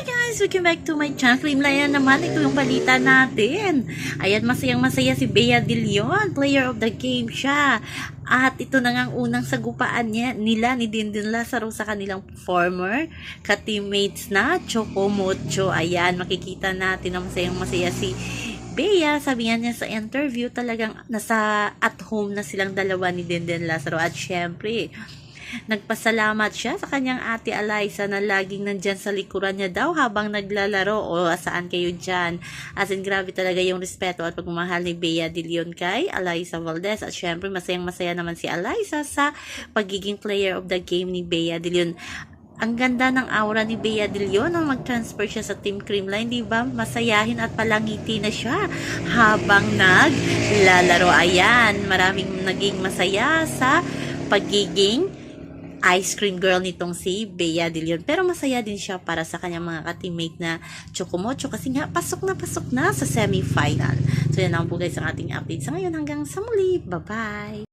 guys! Welcome back to my channel. Creamlayan naman, ito yung balita natin. Ayan, masayang masaya si Bea De Leon. Player of the game siya. At ito na nga ang unang sagupaan niya, nila ni Dindin Lazaro sa kanilang performer. Ka-teammates na, Choco Mocho. Ayan, makikita natin na masayang masaya si Bea, sabi nga niya sa interview, talagang nasa at home na silang dalawa ni Dindin Lazaro. At syempre, Nagpasalamat siya sa kanyang ate Eliza na laging nandyan sa likuran niya daw habang naglalaro o saan kayo dyan. As in, grabe talaga yung respeto at pagmamahal ni Bea de Leon kay Eliza Valdez. At syempre, masayang masaya naman si Eliza sa pagiging player of the game ni Bea de Leon. Ang ganda ng aura ni Bea de Leon nang mag-transfer siya sa Team Creamline, di ba? Masayahin at palangiti na siya habang naglalaro. Ayan, maraming naging masaya sa pagiging ice cream girl nitong si Bea De Leon. Pero masaya din siya para sa kanyang mga ka-teammate na Chocomocho kasi nga pasok na pasok na sa semi-final. So yan lang po guys ang ating update sa ngayon hanggang sa muli. Bye-bye!